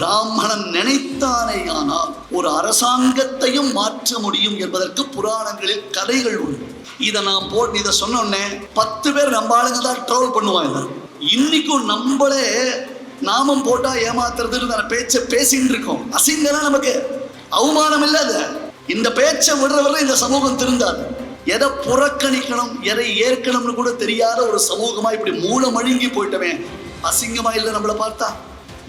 பிராமணன் நினைத்தானேயானால் ஒரு அரசாங்கத்தையும் மாற்ற முடியும் என்பதற்கு புராணங்களில் கதைகள் உண்டு. இதை நான் போட்டு இதை சொன்ன பத்து பேர் நம்ம ஆளுங்க தான் ட்ரோல் பண்ணுவாங்க. இன்னைக்கும் நம்மளே நாமம் போட்டா ஏமாத்துறதுன்னு அந்த பேச்சை பேசிட்டு இருக்கோம். அசிங்கம்லாம் நமக்கு அவமானம் இல்லை அது இந்த பேச்சை விடுறவரை இந்த சமூகம் திருந்தாது. எதை புறக்கணிக்கணும் எதை ஏற்கணும்னு கூட தெரியாத ஒரு சமூகமா இப்படி மூலம் அழுங்கி போயிட்டமே. அசிங்கமா இல்லை நம்மளை பார்த்தா.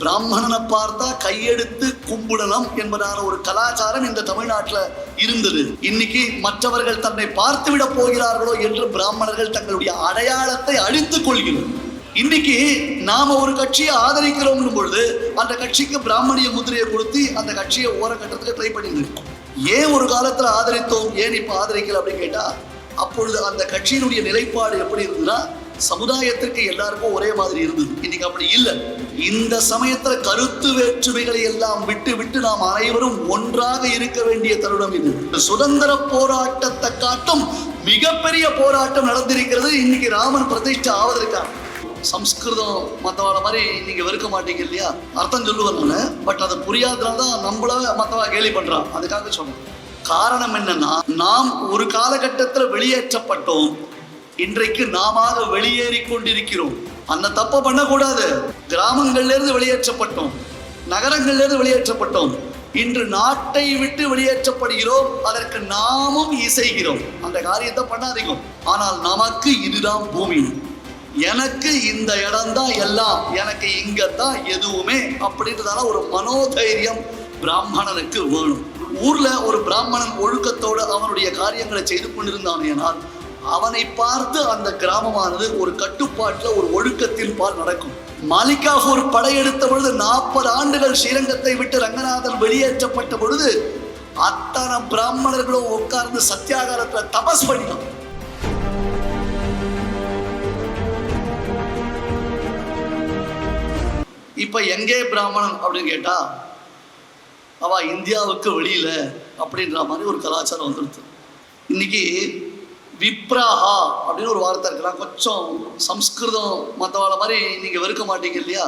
பிராமணனை பார்த்தா கையெடுத்து கும்பிடலாம் என்பதான ஒரு கலாச்சாரம் இந்த தமிழ்நாட்டில் இருந்தது. இன்னைக்கு மற்றவர்கள் தன்னை பார்த்து விட போகிறார்களோ என்று பிராமணர்கள் தங்களுடைய அடையாளத்தை அழித்துக் கொள்கிறோம். இன்னைக்கு நாம ஒரு கட்சியை ஆதரிக்கிறோம் பொழுது அந்த கட்சிக்கு பிராமணிய முதிரையை கொடுத்து அந்த கட்சியை ஓரக்கட்டத்துக்கு ட்ரை பண்ணிட்டு ஏன் ஒரு காலத்துல ஆதரித்தோம் ஏன் இப்ப ஆதரிக்கல அப்படின்னு கேட்டா அப்பொழுது அந்த கட்சியினுடைய நிலைப்பாடு எப்படி இருந்ததுன்னா சமுதாயத்திற்கு எல்லாருக்கும் ஒரே மாதிரி இருந்தது. இன்னைக்கு அப்படி இல்லை. இந்த சமயத்துல கருத்து வேற்றுமைகளை எல்லாம் விட்டு விட்டு நாம் அனைவரும் ஒன்றாக இருக்க வேண்டிய தருணம் இது. சுதந்திர போராட்டத்தை காட்டும் மிகப்பெரிய போராட்டம் நடந்திருக்கிறது. இன்னைக்கு ராமன் பிரதிஷ்டை ஆவதற்காக. சம்ஸ்கிருதம் மற்றவாட மாதிரி நீங்க வெறுக்க மாட்டீங்க இல்லையா? அர்த்தம் சொல்லுவேன் நான். பட் அது புரியாதனால தான் நம்மள மற்றவா கேலி பண்றான். அதுக்காக சொன்னேன் காரணம் என்னன்னா நாம் ஒரு காலகட்டத்துல வெளியேற்றப்பட்டோம். இன்றைக்கு நாம வெளியேறி கொண்டிருக்கிறோம். அந்த தப்பை பண்ணக்கூடாது. கிராமங்கள்ல இருந்து வெளியேற்றப்பட்டோம். நகரங்கள்ல இருந்து வெளியேற்றப்பட்டோம். இன்று நாட்டை விட்டு வெளியேற்றப்படுகிறோம். அதற்கு நாமும் இசைகிறோம். அந்த காரியத்தை பண்ணாதீங்க. ஆனால் நமக்கு இதுதான் பூமி. எனக்கு இந்த இடம் தான் எல்லாம். எனக்கு இங்க தான் எதுவுமே அப்படின்றதால ஒரு மனோதைரியம் பிராமணனுக்கு வேணும். ஊர்ல ஒரு பிராமணன் ஒழுக்கத்தோடு அவனுடைய காரியங்களை செய்து கொண்டிருந்தானேனால் அவனை பார்த்து அந்த கிராமமானது ஒரு கட்டுப்பாட்டில் ஒரு ஒழுக்கத்தில் பால் நடக்கும். மாலிகாபூர் படையெடுத்த பொழுது நாற்பது ஆண்டுகள் ஸ்ரீரங்கத்தை விட்டு ரங்கநாதன் வெளியேற்றப்பட்ட பொழுது அத்தனை பிராமணர்களும் உட்கார்ந்து சத்தியாகாரத்துல தபஸ் பண்ணினான் இப்ப எங்கே பிராமணன் அப்படின்னு கேட்டா அவ இந்தியாவுக்கு வெளியில அப்படின்ற மாதிரி ஒரு கலாச்சாரம் வந்துடுது இன்னைக்கு விப்ராஹா அப்படின்னு ஒரு வார்த்தை இருக்கலாம். கொஞ்சம் சம்ஸ்கிருதம் மற்றவாழ மாதிரி நீங்கள் வெறுக்க மாட்டீங்க இல்லையா?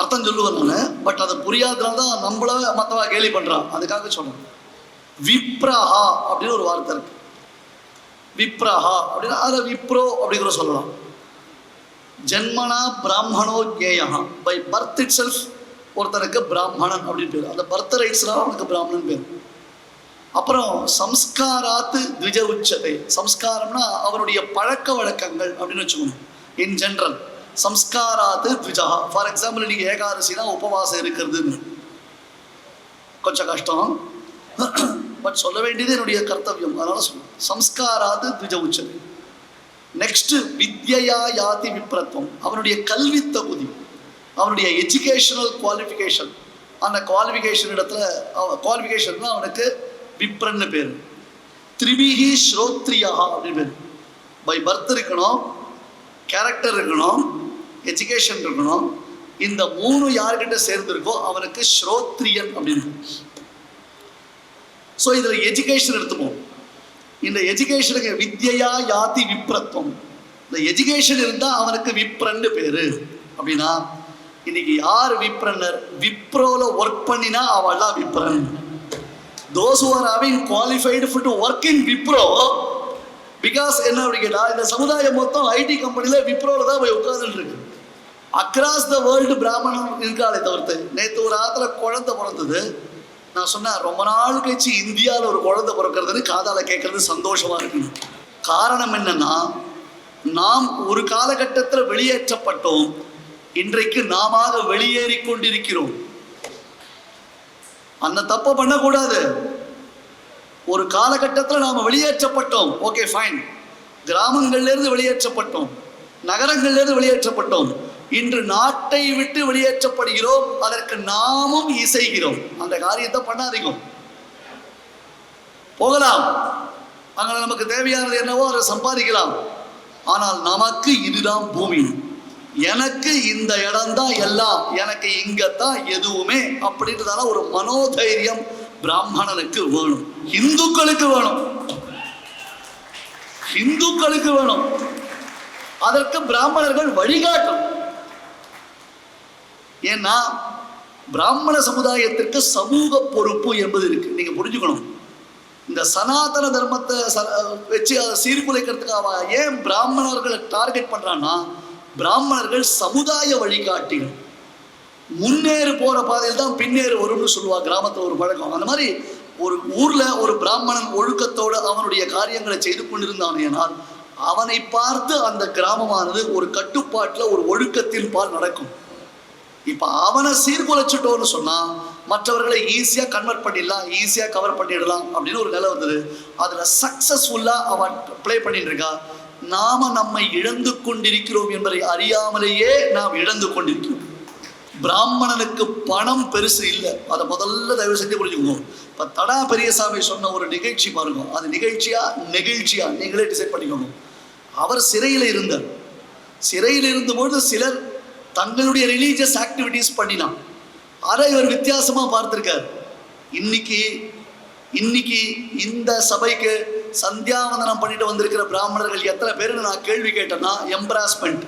அர்த்தம் சொல்லுவேன் நான். பட் அதை புரியாதனால தான் நம்மள மற்றவா கேலி பண்ணுறான் அதுக்காக சொன்னேன் விப்ராஹா அப்படின்னு ஒரு வார்த்தை இருக்கு. விப்ராஹா அப்படின்னா அதை விப்ரோ அப்படிங்கிற சொல்லலாம். ஜென்மனா பிராமணோ கேயா பை பர்த் இட் செல்ஃப் ஒருத்தனுக்கு பிராமணன் அப்படின்னு பேர். அந்த பர்த் ரைட்ஸ்லாம் அவனுக்கு பிராமணன் பேர். அப்புறம் சம்ஸ்காராத்து த்விஜ உச்சதை சம்ஸ்காரம்னா அவனுடைய பழக்க வழக்கங்கள் அப்படின்னு வச்சுக்கணும். இன் ஜென்ரல் சம்ஸ்காராத்து த்விஜா. ஃபார் எக்ஸாம்பிள் இன்னைக்கு ஏகாதசினா உபவாசம் இருக்கிறதுன்னு. கொஞ்சம் கஷ்டம். பட் சொல்ல வேண்டியது என்னுடைய கர்த்தவியம். அதனால சொல்லுவேன் சம்ஸ்காராது த்விஜ உச்சதை நெக்ஸ்ட் வித்யா யாதி விப்ரத்வம். அவனுடைய கல்வி தகுதி. அவனுடைய எஜுகேஷனல் குவாலிஃபிகேஷன் அந்த குவாலிஃபிகேஷன் இடத்துல குவாலிஃபிகேஷன் அவனுக்கு விப்ரன்னு பேர். திரிபிகி ஸ்ரோத்ரியா அப்படின்னு பேர். பை பர்த் இருக்கணும் கேரக்டர் இருக்கணும் எஜுகேஷன் இருக்கணும். இந்த மூணு யார்கிட்ட சேர்ந்திருக்கோ அவனுக்கு ஸ்ரோத்ரியன் அப்படின்னு ஸோ இதில் எஜுகேஷன் எடுத்துப்போம். இந்த எஜுகேஷனுக்கு வித்யா யாதி விப்ரத்துவம். இந்த எஜுகேஷன் இருந்தால் அவனுக்கு விப்ரன்னு பேரு. அப்படின்னா இன்னைக்கு யார் விப்ரன்னர்? விப்ரோல ஒர்க் பண்ணினா அவள்லாம் விப்ரன். Those are having qualified to work in Wipro because என்ன அப்படி கேட்டால் இந்த சமுதாயம் மொத்தம் ஐடி கம்பெனியில் விப்ரோவில் தான் போய் உட்கார்ந்துட்டு இருக்கு அக்ராஸ் த வேர்ல்டு பிராமணன் இருக்காளே தவிர்த்து நேற்று ஒரு ஆத்துல குழந்தை பிறந்தது. நான் சொன்னேன் ரொம்ப நாள் கழிச்சு இந்தியாவில் ஒரு குழந்தை பிறக்கிறதுன்னு காதால் கேட்கறது சந்தோஷமா இருக்கு காரணம் என்னன்னா நாம் ஒரு காலகட்டத்தில் வெளியேற்றப்பட்டோம். இன்றைக்கு நாம வெளியேறி கொண்டிருக்கிறோம் அந்த தப்பை பண்ணக்கூடாது. ஒரு காலகட்டத்தில் நாம் வெளியேற்றப்பட்டோம். Okay fine கிராமங்கள்லேருந்து வெளியேற்றப்பட்டோம். நகரங்கள்லேருந்து வெளியேற்றப்பட்டோம். இன்று நாட்டை விட்டு வெளியேற்றப்படுகிறோம். அதற்கு நாமும் இசைகிறோம். அந்த காரியத்தை பண்ணாதீங்க. போகலாம். அங்கே நமக்கு தேவையானது என்னவோ அதை சம்பாதிக்கலாம். ஆனால் நமக்கு இதுதான் பூமி. எனக்கு இந்த இடம் தான் எல்லாம் எனக்கு இங்கத்தான் எதுவுமே அப்படின்றதால ஒரு மனோதைரியம் பிராமணனுக்கு வேணும். இந்துக்களுக்கு வேணும். இந்துக்களுக்கு வேணும். அதற்கு பிராமணர்கள் வழிகாட்டும். ஏன்னா பிராமண சமுதாயத்திற்கு சமூக பொறுப்பு என்பது இருக்கு. நீங்க புரிஞ்சுக்கணும். இந்த சனாதன தர்மத்தை ச- வச்சு அதை சீர்குலைக்கிறதுக்காக ஏன் பிராமணர்களை டார்கெட் பண்றான்னா பிராமணர்கள் சமுதாய வழிகாட்டிகள் முன்னேறு போற பாதையில் தான் பின்னேறு வரும்னு சொல்லுவா கிராமத்துல ஒரு பழக்கம். அந்த மாதிரி ஒரு ஊர்ல ஒரு பிராமணன் ஒழுக்கத்தோடு அவனுடைய காரியங்களை செய்து கொண்டிருந்தானேனால் அவனை பார்த்து அந்த கிராமமானது ஒரு கட்டுப்பாட்டுல ஒரு ஒழுக்கத்தின் பால் நடக்கும். இப்ப அவனை சீர்குலைச்சிட்டோன்னு சொன்னா மற்றவர்களை ஈஸியா கன்வெர்ட் பண்ணிடலாம் ஈஸியா கவர் பண்ணிடலாம் அப்படின்னு ஒரு நிலை வந்தது. அதுல சக்சஸ்ஃபுல்லா அவன் ப்ளே பண்ணிட்டு இருக்கா. நாம நம்மை இழந்து கொண்டிருக்கிறோம் என்பதை அறியாமலேயே நாம் இழந்து கொண்டிருக்கிறோம். பிராமணனுக்கு பணம் பெருசு இல்லை. அதை முதல்ல தயவு செஞ்சு புரிஞ்சுக்கணும் இப்போ தடா பெரியசாமி சொன்ன ஒரு நிகழ்ச்சி பாருங்க. அது நிகழ்ச்சியா? நெகிழ்ச்சியா? நீங்களே டிசைட் பண்ணிக்கணும் அவர் சிறையில் இருந்தார். சிறையில் இருந்தபொழுது சிலர் தங்களுடைய ரிலீஜியஸ் ஆக்டிவிட்டீஸ் பண்ணினான் அதை இவர் வித்தியாசமா பார்த்திருக்கார். இன்னைக்கு இன்னைக்கு இந்த சபைக்கு சந்தியாவந்தனம் பண்ணிட்டு வந்திருக்கிற பிராமணர்கள் எத்தனை பேருன்னு நான் கேள்வி கேட்டேன்னா embarrassment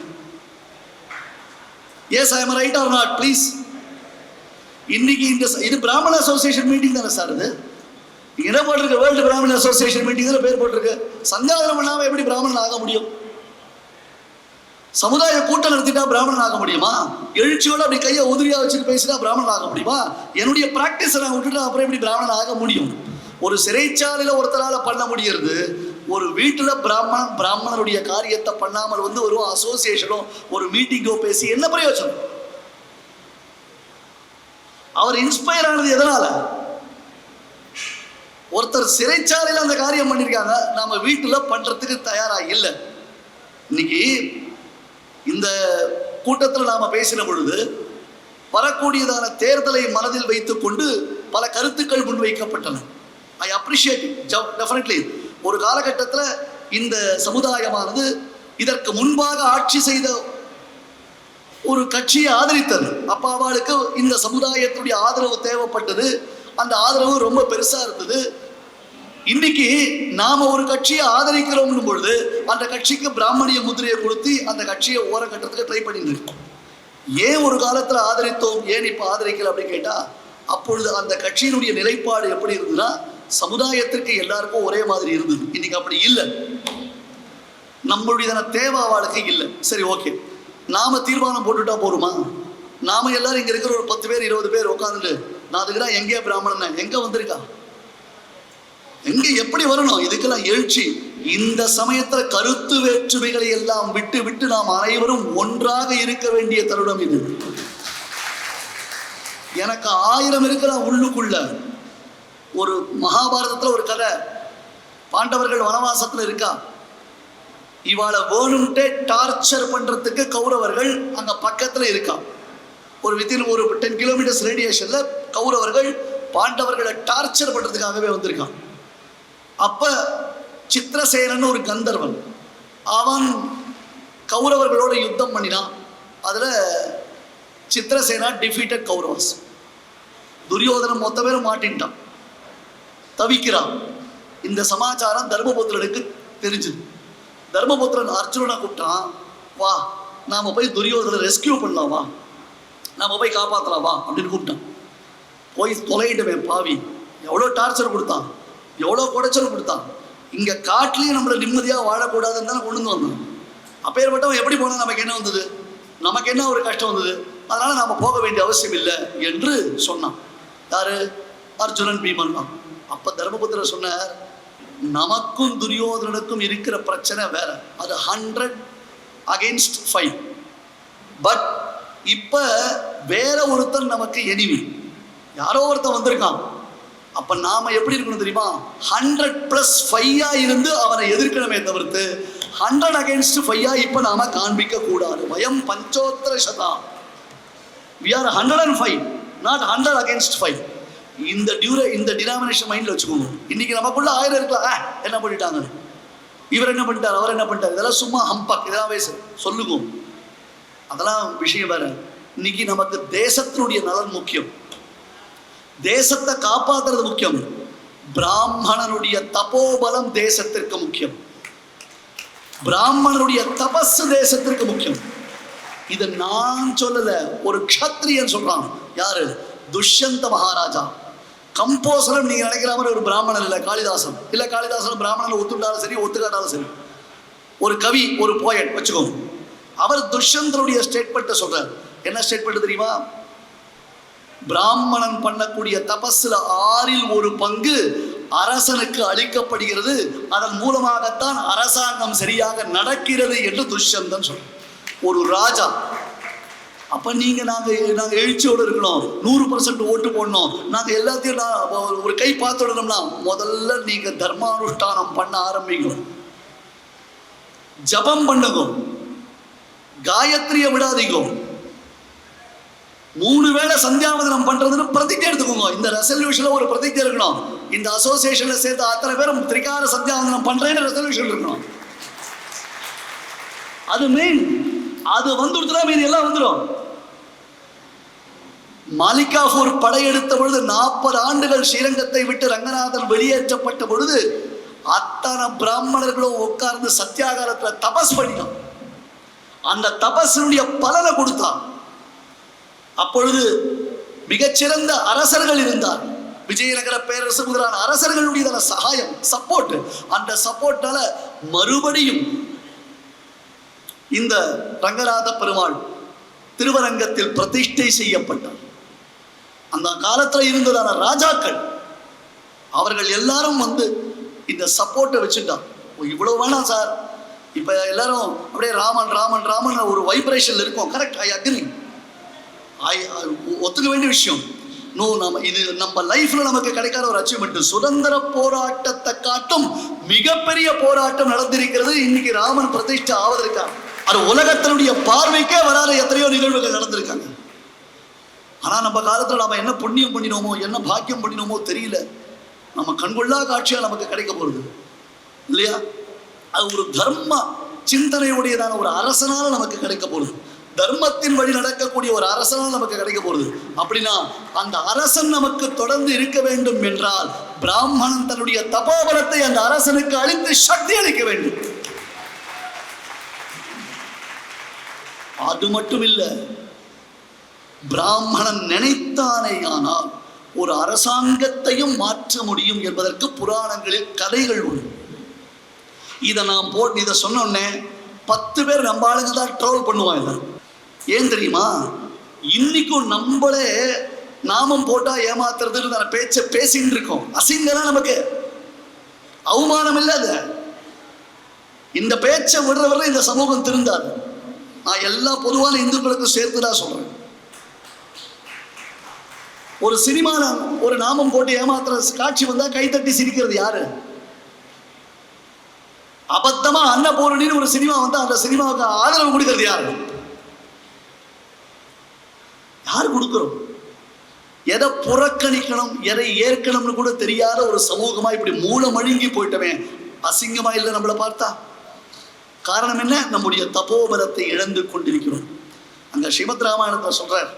yes I am right or not please இன்னைக்கு இந்த இது பிராமண அசோசியேஷன் மீட்டிங் தானே சார் இது? என்ன போட்டிருக்கு? வேர்ல்டு பிராமண அசோசியேஷன் மீட்டிங் பேர் போட்டிருக்கு. சந்தியாவனம் பண்ணாமல் எப்படி பிராமணன் ஆக முடியும்? சமுதாய கூட்டம் நடத்திட்டா பிராமணன் ஆக முடியுமா? எழுச்சியோட அப்படி கையை உதிரியா வச்சுட்டு பேசினா பிராமணன் ஆக முடியுமா? என்னுடைய பிராக்டிஸ் நான் விட்டுட்டு அப்புறம் எப்படி பிராமணன் ஆக முடியும்? ஒரு சிறைச்சாலையில ஒருத்தரால பண்ண முடியறது ஒரு வீட்டுல பிராமணன் பிராமணருடைய காரியத்தை பண்ணாமல் வந்து ஒரு அசோசியேஷனோ ஒரு மீட்டிங்கோ பேசி என்ன பிரயோஜனம்? அவர் இன்ஸ்பயர் ஆனது எதனால? ஒருத்தர் சிறைச்சாலையில அந்த காரியம் பண்ணிருக்காங்க நம்ம வீட்டுல பண்றதுக்கு தயாரா இல்லை. இன்னைக்கு இந்த கூட்டத்தில் நாம பேசின பொழுது வரக்கூடியதான தேர்தலை மனதில் வைத்துக்கொண்டு பல கருத்துக்கள் முன்வைக்கப்பட்டன. ஐ அப்ரிஷியேட் டெஃபினெட்லி ஒரு காலகட்டத்தில் இந்த சமுதாயமானது இதற்கு முன்பாக ஆட்சி செய்த ஒரு கட்சியை ஆதரித்தது. அப்ப அவளுக்கு இந்த சமுதாயத்துடைய ஆதரவு தேவைப்பட்டது. அந்த ஆதரவு ரொம்ப பெருசா இருந்தது. இன்னைக்கு நாம ஒரு கட்சியை ஆதரிக்கிறோம் பொழுது அந்த கட்சிக்கு பிராமணிய முதிரையை கொடுத்து அந்த கட்சியை ஓர கட்டுறதுக்கு ட்ரை பண்ணிட்டு இருக்கோம் ஏன் ஒரு காலத்துல ஆதரித்தோம்? ஏன் இப்ப ஆதரிக்கல அப்படின்னு கேட்டா அப்பொழுது அந்த கட்சியினுடைய நிலைப்பாடு எப்படி இருந்ததுன்னா சமுதாயத்திற்கு எல்லாருக்கும் ஒரே மாதிரி இருந்தது. இன்னைக்கு அப்படி இல்லை. நம்மளுடைய தேவை அவளுக்கு இல்லை. சரி ஓகே. நாம தீர்மானம் போட்டுட்டா போருமா நாம எல்லாரும் இங்க இருக்கிற ஒரு பத்து பேர் இருபது பேர் உட்காந்துட்டு நான் அதுக்குதான் எங்கே பிராமணன் எங்க வந்திருக்கா? எங்க எப்படி வரணும்? இதுக்கெல்லாம் எழுச்சி. இந்த சமயத்துல கருத்து வேற்றுமைகளை எல்லாம் விட்டு விட்டு நாம் அனைவரும் ஒன்றாக இருக்க வேண்டிய தருணம் இது. எனக்கு ஆயிரம் இருக்கிற உள்ளுக்குள்ள. ஒரு மகாபாரதத்தில் ஒரு கதை. பாண்டவர்கள் வனவாசத்தில் இருக்கா? இவாளை வேணும்ட்டே டார்ச்சர் பண்ணுறதுக்கு கௌரவர்கள் அங்கே பக்கத்தில் இருக்கா? ஒரு வித்தின் ஒரு டென் கிலோமீட்டர்ஸ் ரேடியேஷனில் கௌரவர்கள் பாண்டவர்களை டார்ச்சர் பண்ணுறதுக்காகவே வந்திருக்கான் அப்போ சித்திரசேனன் ஒரு கந்தர்வன் அவன் கௌரவர்களோட யுத்தம் பண்ணினான். அதில் சித்திரசேனா டிஃபீட்டட் கௌரவஸ் துரியோதனம் மொத்த பேரும் மாட்டின்ட்டான். தவிக்கிறான். இந்த சமாச்சாரம் தர்மபுத்திரனுக்கு தெரிஞ்சுது. தர்மபுத்திரன் அர்ஜுனனை கூப்பிட்டான் வா நாம போய் துரியோதனை ரெஸ்கியூ பண்ணலாம் வா. நாம போய் காப்பாற்றலாம் வா அப்படின்னு கூப்பிட்டான். போய் தொலையிடுவேன் பாவி. எவ்வளோ டார்ச்சர் கொடுத்தான். எவ்வளோ குடைச்சல் கொடுத்தான். இங்கே காட்டுலயும் நம்மளை நிம்மதியாக வாழக்கூடாதுன்னு தானே கொண்டு வந்து வந்தான். அப்பேற்பட்டவன் எப்படி போனால் நமக்கு என்ன வந்தது? நமக்கு என்ன ஒரு கஷ்டம் வந்தது? அதனால நாம போக வேண்டிய அவசியம் இல்லை என்று சொன்னான். யாரு? அர்ஜுனன் பீமன் தான். அப்ப தர்மபுத்திரர் சொன்னார் நமக்கும் துரியோதனனுக்கும் இருக்கிற பிரச்சனை வேற. அது ஹண்ட்ரட் அகெயின்ஸ்ட் ஃபைவ் பட் இப்ப வேற ஒருத்தன் நமக்கு எனிமி யாரோ ஒருத்தன் வந்திருக்கான். அப்ப நாம எப்படி இருக்கணும் தெரியுமா? ஹண்ட்ரட் பிளஸ் ஃபையாக இருந்து அவனை எதிர்க்கணுமே தவிர்த்து ஹண்ட்ரட் அகைன்ஸ்ட் ஃபையா இப்ப நாம காண்பிக்க கூடாது. பயம் பஞ்சோத்திர சதா. We are hundred and five not hundred against five இந்த டியூரே இந்த டினாமினேஷன் மைண்ட்ல வச்சுக்கோங்க. இன்னைக்கு நமக்குள்ள ஆயிரம் இருக்கலாம் என்ன பண்ணிட்டாங்க இவர் என்ன பண்ணிட்டார்? அவர் என்ன பண்ணிட்டார்? இதெல்லாம் சும்மா ஹம்பாக் இதெல்லாம் பேசு சொல்லுங்க. அதெல்லாம் விஷயம் வேற. இன்னைக்கு நமக்கு தேசத்தினுடைய நலன் முக்கியம். தேசத்தை காப்பாத்துறது முக்கியம். பிராமணனுடைய தபோபலம் தேசத்திற்கு முக்கியம். பிராமணனுடைய தபஸ் தேசத்திற்கு முக்கியம். இதை நான் சொல்லல ஒரு க்ஷத்ரியன் சொல்றான். யாரு? துஷ்யந்த மகாராஜா. கம்போசரம் நீங்க நினைக்கிற மாதிரி ஒரு பிராமணன் இல்லை காளிதாசன். இல்லை காளிதாசன் பிராமணன் ஒத்துட்டாலும் சரி ஒத்துக்காட்டாலும் சரி. ஒரு கவி ஒரு போயட் வச்சுக்கோங்க. அவர் துஷ்யந்தருடைய ஸ்டேட்மெண்ட்டை சொல்றார். என்ன ஸ்டேட்மெண்ட் தெரியுமா? பிராமணன் பண்ணக்கூடிய தபஸ்ல ஆறில் ஒரு பங்கு அரசனுக்கு அளிக்கப்படுகிறது. அதன் மூலமாகத்தான் அரசாங்கம் சரியாக நடக்கிறது என்று துஷ்யந்தன் சொல்ற ஒரு ராஜா அப்ப நீங்க நாங்க நாங்க எழுச்சியோடு இருக்கணும் நூறு பர்சன்ட் ஓட்டு போடணும். நாங்க எல்லாத்தையும் நான் ஒரு- ஒரு கை பார்த்து விடணும்னா முதல்ல நீங்க தர்மானுஷ்டானம் பண்ண ஆரம்பிக்கும் ஜபம் பண்ணுங்க. காயத்ரியை விடாதீங்க. மூணு வேளை சந்தியாவதனம் பண்றதுன்னு பிரதிஜை எடுத்துக்கோங்க. இந்த ரெசல்யூஷன்ல ஒரு பிரதிஜை இருக்கணும். இந்த அசோசியேஷன்ல சேர்த்து அத்தனை பேரும் திரிகார சந்தியாவதனம் பண்றேன்னு ரெசல்யூஷன் இருக்கணும். அது மெயின் அது வந்துடுச்சுனா மீதி எல்லாம் வந்துடும். மாலிகாபூர் படையெடுத்த பொழுது நாற்பது ஆண்டுகள் ஸ்ரீரங்கத்தை விட்டு ரங்கநாதன் வெளியேற்றப்பட்ட பொழுது அத்தனை பிராமணர்களும் உட்கார்ந்து சத்தியாகாரத்துல தபஸ் பண்ணினான் அந்த தபஸினுடைய பலனை கொடுத்தான் அப்பொழுது மிகச்சிறந்த அரசர்கள் இருந்தார். விஜயநகர பேரரசு முதலான அரசர்களுடைய சகாயம் சப்போர்ட் அந்த சப்போர்ட்டால மறுபடியும் இந்த ரங்கநாத பெருமாள் திருவரங்கத்தில் பிரதிஷ்டை செய்யப்பட்டார். அந்த காலத்துல இருந்ததான ராஜாக்கள் அவர்கள் எல்லாரும் வந்து இந்த சப்போர்ட்டை வச்சுட்டான் ஓ, இவ்வளவு வேணாம் சார் இப்ப எல்லாரும் அப்படியே ராமன் ராமன் ராமன் ஒரு வைப்ரேஷன்ல இருக்கும். கரெக்ட் ஐ அக்ரி ஐ ஒத்துக்க வேண்டிய விஷயம். நோ நம்ம இது நம்ம லைஃப்ல நமக்கு கிடைக்காத ஒரு அச்சீவ்மெண்ட் சுதந்திர போராட்டத்தை காட்டும் மிகப்பெரிய போராட்டம் நடந்திருக்கிறது. இன்னைக்கு ராமன் பிரதிஷ்டை ஆவதற்காக. அது உலகத்தினுடைய பார்வைக்கே வராத எத்தனையோ நிகழ்வுகள் நடந்திருக்காங்க. ஆனால் நம்ம காலத்தில் நாம் என்ன புண்ணியம் பண்ணினோமோ என்ன பாக்கியம் பண்ணினோமோ தெரியல. நம்ம கண்கொள்ளா காட்சியாக நமக்கு கிடைக்க போகிறது இல்லையா? அது ஒரு தர்ம சிந்தனையுடையதான ஒரு அரசனால் நமக்கு கிடைக்க போகிறது தர்மத்தின் வழி நடக்கக்கூடிய ஒரு அரசனால் நமக்கு கிடைக்க போகிறது அப்படின்னா அந்த அரசன் நமக்கு தொடர்ந்து இருக்க வேண்டும் என்றால் பிராமணன் தன்னுடைய தபோபலத்தை அந்த அரசனுக்கு அழித்து சக்தி அளிக்க வேண்டும். அது மட்டும் இல்லை பிராமணன் நினைத்தானே ஆனால் ஒரு அரசாங்கத்தையும் மாற்ற முடியும் என்பதற்கு புராணங்களில் கதைகள் உண்டு. இதை நான் போட்டு இதை சொன்னோடனே பத்து பேர் நம்ம ஆளுங்க தான் ட்ரோல் பண்ணுவாங்க ஏன் தெரியுமா? இன்னைக்கும் நம்மளே நாமம் போட்டா ஏமாத்துறதுன்னு நான் பேச்சை பேசிட்டு இருக்கோம். அசிங்கலாம் நமக்கு. அவமானம் இல்லை இந்த பேச்சை விடுறவரை இந்த சமூகம் திருந்தாது. நான் எல்லா பொதுவான இந்துக்களுக்கும் சேர்த்து தான் சொல்றேன். ஒரு சினிமால ஒரு நாமம் போட்டு ஏமாத்துற காட்சி வந்தா கைத்தட்டி சிரிக்கிறது யாரு? அபத்தமா அன்னபூரணின்னு ஒரு சினிமா வந்து அந்த சினிமாவுக்கு ஆதரவு கொடுக்கிறது யாரு? யார் கொடுக்கிறோம்? எதை புறக்கணிக்கணும் எதை ஏற்கணும்னு கூட தெரியாத ஒரு சமூகமா இப்படி மூலம் அழுங்கி போயிட்டமே. அசிங்கமா இல்லை நம்மளை பார்த்தா. காரணம் என்ன? நம்முடைய தபோபலத்தை இழந்து கொண்டிருக்கிறோம். அங்க ஸ்ரீமத் ராமாயணத்தை சொல்றார்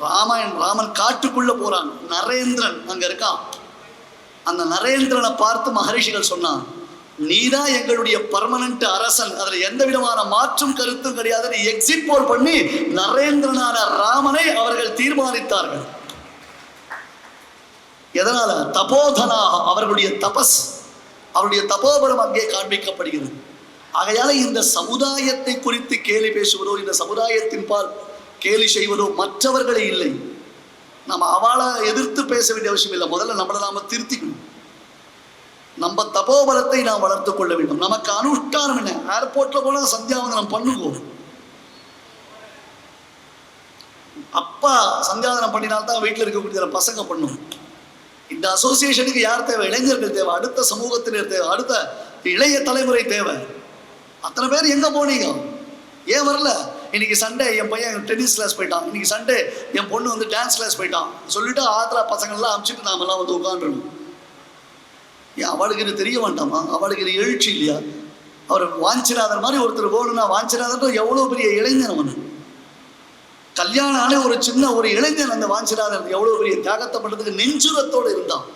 ராமாயண் ராமன் காட்டுக்குள்ள போறான். நரேந்திரன் அங்க இருக்கான். அந்த நரேந்திரனை பார்த்து மகரிஷிகள் சொன்னான் நீதான் எங்களுடைய பர்மனன்ட் அரசன். அதுல எந்த விதமான மாற்றும் கருத்தும் கிடையாது. எக்ஸிட் போல் பண்ணி நரேந்திரனான ராமனை அவர்கள் தீர்மானித்தார்கள். எதனால? தபோதனாக அவர்களுடைய தபஸ் அவருடைய தபோபலம் அங்கே காண்பிக்கப்படுகிறது. ஆகையால இந்த சமுதாயத்தை குறித்து கேலி பேசுவதோ இந்த சமுதாயத்தின் பால் கேலி செய்வதோ மற்றவர்களே இல்லை. நம்ம அவளை எதிர்த்து பேச வேண்டிய அவசியம் இல்லை. முதல்ல நம்மளை நாம திருத்திக்கணும். நம்ம தபோபலத்தை நாம் வளர்த்துக் கொள்ள வேண்டும். நமக்கு அனுஷ்டானம் என்ன? ஏர்போர்ட்ல போனா சந்தியாவந்தனம் பண்ணுவோம். அப்பா சந்தியாவந்தனம் பண்ணினால்தான் வீட்டில் இருக்கக்கூடிய பசங்க பண்ணும். இந்த அசோசியேஷனுக்கு யார் தேவை? இளைஞர்கள் தேவை. அடுத்த சமூகத்தினர் தேவை. அடுத்த இளைய தலைமுறை தேவை. அத்தனை பேர் எங்க போனீங்க? ஏன் வரல? இன்னைக்கு சண்டே என் பையன் டென்னிஸ் கிளாஸ் போயிட்டான். இன்னைக்கு சண்டே என் பொண்ணு வந்து டான்ஸ் கிளாஸ் போயிட்டான். சொல்லிட்டு ஆத்திரா பசங்கள்லாம் அனுப்பிச்சிட்டு நாமெல்லாம் வந்து உட்காந்துருணும் ஏன் அவளுக்கு இது தெரிய வேண்டாமா அவளுக்கு இது எழுச்சி இல்லையா? அவர் வாஞ்சிநாதர் மாதிரி ஒருத்தர் போகணும்னா வாஞ்சிநாதர் எவ்வளோ பெரிய இளைஞன் அவனு. கல்யாணம் ஆன ஒரு சின்ன ஒரு இளைஞன் அந்த வாஞ்சிராதன் எவ்வளோ பெரிய தியாகத்தை பண்ணுறதுக்கு நெஞ்சுரத்தோடு இருந்தான்.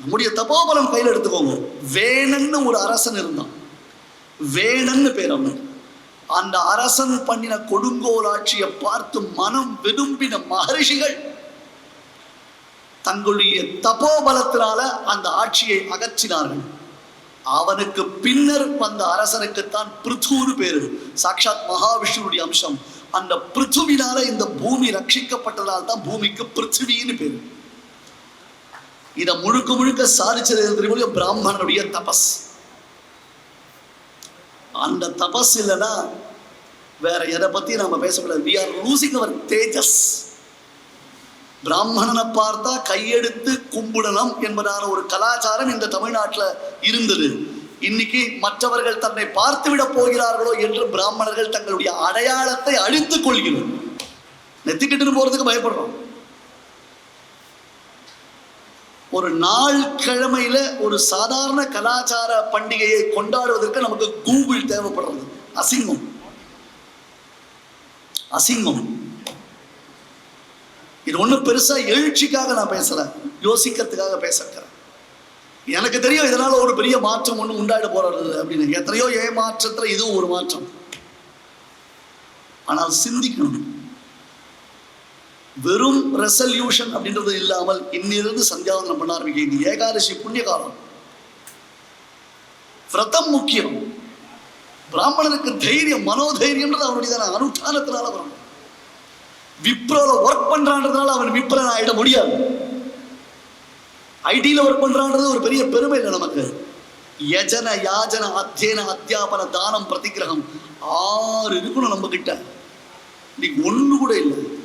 நம்முடைய தபோபலம் கையில் எடுத்துக்கோங்க. வேணன்னு ஒரு அரசன் இருந்தான். வேணன்னு பேர் அவனுக்கு. அந்த அரசன் பண்ணின கொடுங்கோல் ஆட்சியை பார்த்து மனம் விரும்பின மகரிஷிகள் தங்களுடைய தபோபலத்தினால அந்த ஆட்சியை அகற்றினார்கள். அவனுக்கு பின்னர் வந்த அரசனுக்குத்தான் பிருத்துன்னு பேரு. சாக்ஷாத் மகாவிஷ்ணுடைய அம்சம். அந்த பிருத்துவினால இந்த பூமி ரட்சிக்கப்பட்டதால் தான் பூமிக்கு பிருத்திவின்னு பேரு. இதை முழுக்க முழுக்க சாதிச்சது பிராமணனுடைய தபஸ். அந்த தபஸ் இல்லைன்னா வேற எதை பத்தி நம்ம பேசக்கூடாது. வி ஆர் லூசிங் அவர் தேஜஸ் பிராமணனை பார்த்தா கையெடுத்து கும்பிடணும் என்பதான ஒரு கலாச்சாரம் இந்த தமிழ்நாட்டில் இருந்தது. இன்னைக்கு மற்றவர்கள் தன்னை பார்த்து விட போகிறார்களோ என்று பிராமணர்கள் தங்களுடைய அடையாளத்தை அழித்துக் கொள்கிறோம் நெத்திக்கிட்டு போறதுக்கு பயப்படுறோம். ஒரு நாள் கிழமையில ஒரு சாதாரண கலாச்சார பண்டிகையை கொண்டாடுவதற்கு நமக்கு கூகுள் தேவைப்படுறது. அசிங்கம். அசிங்கம். இது ஒன்றும் பெருசா எழுச்சிக்காக நான் பேசல யோசிக்கிறதுக்காக பேசுறேன். எனக்கு தெரியும் இதனால ஒரு பெரிய மாற்றம் ஒன்று உண்டாயிட போறது அப்படின்னு. எத்தனையோ ஏமாற்றத்துல இதுவும் ஒரு மாற்றம். ஆனால் சிந்திக்கணும். வெறும் ரெசல்யூஷன் அப்படின்றது இல்லாமல் இன்னிலிருந்து சந்தியாவந்தனம் பண்ண ஆரம்பிக்க இது ஏகாதசி புண்ணிய காலம். விரதம் முக்கியம். பிராமணனுக்கு தைரியம் மனோதைரியம்ன்றது அவனுடைய அனுஷ்டானத்தினால வரும். விப்ரோல ஒர்க் பண்றான்றதுனால அவன் விப்ரன் ஆயிட முடியாது. ஐடியில் ஒர்க் பண்றான்றது ஒரு பெரிய பெருமை இல்லை நமக்கு. யஜன யாஜன அத்தியன அத்தியாபன தானம் பிரதிகிரகம் ஆறு இருக்கணும் நம்ம கிட்ட. இன்னைக்கு ஒண்ணு கூட இல்லை.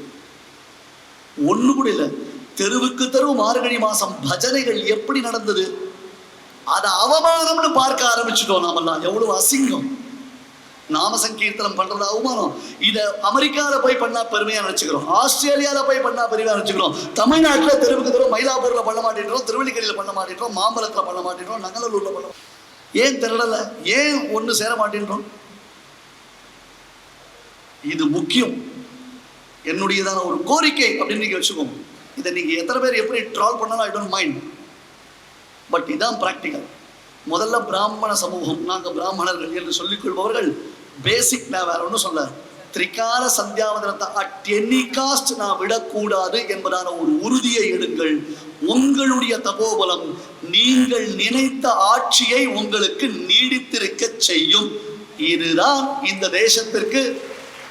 ஒண்ணு கூட இல்லை. தெருவுக்கு தெருவு மார்கழி மாசம் பஜனைகள் எப்படி நடந்தது? அதை அவமானம்னு பார்க்க ஆரம்பிச்சிட்டோம் நாமெல்லாம். எவ்வளவு அசிங்கம். நாம சங்கீர்த்தனம் பண்றது அவமானம். இத அமெரிக்கால போய் பண்ணா பெருமையா நினைச்சுக்கிறோம். ஆஸ்திரேலியால போய் பண்ணா பெருமையா நினைச்சுக்கிறோம். தமிழ்நாட்டுல தெருவுக்கு தெருவு மயிலாப்பூர்ல பண்ண மாட்டேன்றோம். திருவள்ளிக்கடியில பண்ண மாட்டேன்றோம். மாம்பலத்துல பண்ண மாட்டேன்றோம். நங்கலூர்ல பண்ண ஏன் திரளல? ஏன் ஒன்று சேர மாட்டேன்றோம்? இது முக்கியம். என்னுடையதான ஒரு கோரிக்கை அப்படின்னு நீங்க வச்சுக்கோங்க. இதை நீங்க எத்தனை பேர் எப்படி ட்ரால் பண்ணாலும் ஐ டோன்ட் மைண்ட் பட் இதான் ப்ராக்டிக்கல் முதல்ல பிராமண சமூகம் நாங்கள் பிராமணர்கள் என்று சொல்லிக்கொள்பவர்கள் பேசிக் நான் வேற ஒன்றும் சொல்ல திரிகால சந்தியாவதனத்தை அட் எனி காஸ்ட் நான் விடக்கூடாது என்பதான ஒரு உறுதியை எடுங்கள். உங்களுடைய தபோபலம் நீங்கள் நினைத்த ஆட்சியை உங்களுக்கு நீடித்திருக்க செய்யும். இதுதான் இந்த தேசத்திற்கு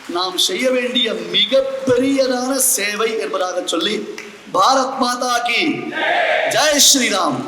நாம் செய்ய வேண்டிய மிகப்பெரியதான சேவை என்பதாக சொல்லி பாரத் மாதா கி. ஜெய் ஸ்ரீராம்.